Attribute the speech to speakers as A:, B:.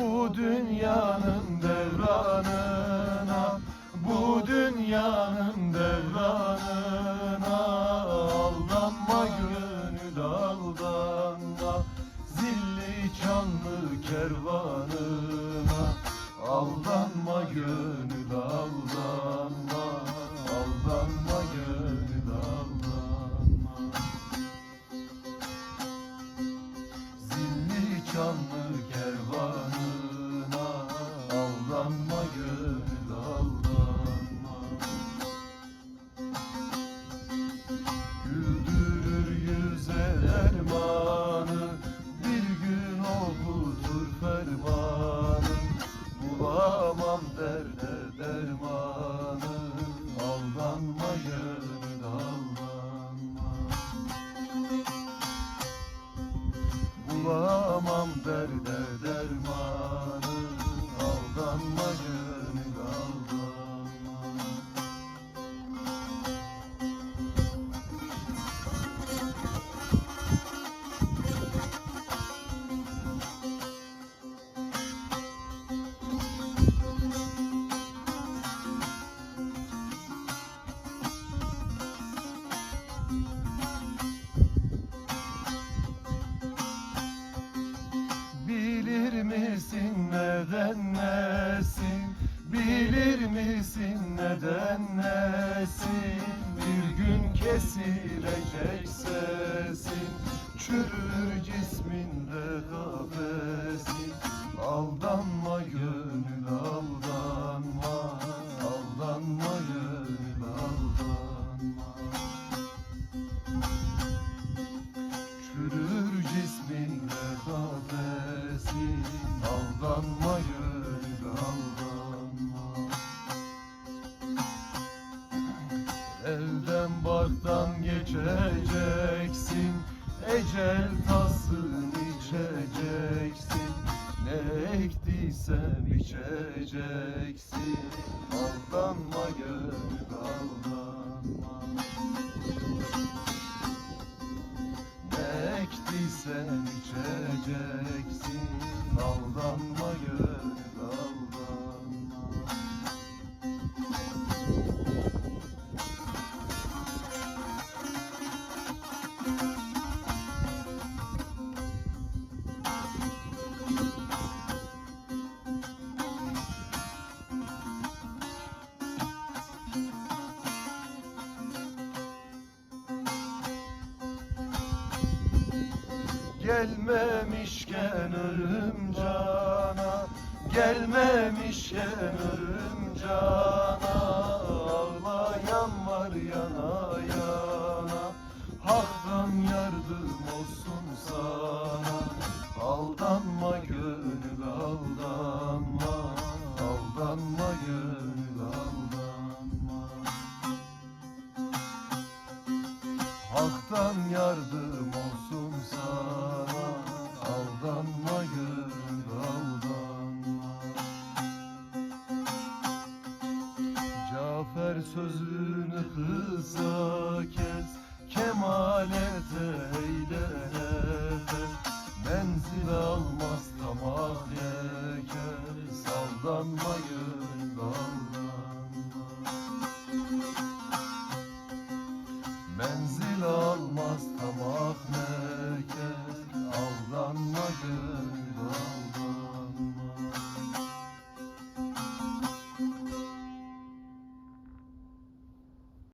A: Bu dünyanın devranına Bu dünyanın devranına Aldanma gönül aldanma Zilli çanlı kervanına Aldanma gönül Bulamam derde neden nesin? Bilir misin neden nesin? Bir gün kesilecek sesin Çürür cisminde geçeceksin Ecel tasın içeceksin. Ne ektiysen biçeceksin Aldanma gönül aldanma Gelmemişken ölüm cana Gelmemişken ölüm cana. Ağlayan var yana yana Hak'tan yardım olsun sana Halktan yardım olsun sana Aldanma gönül aldanma. Cafer sözünü kısa kes Kemale Krishna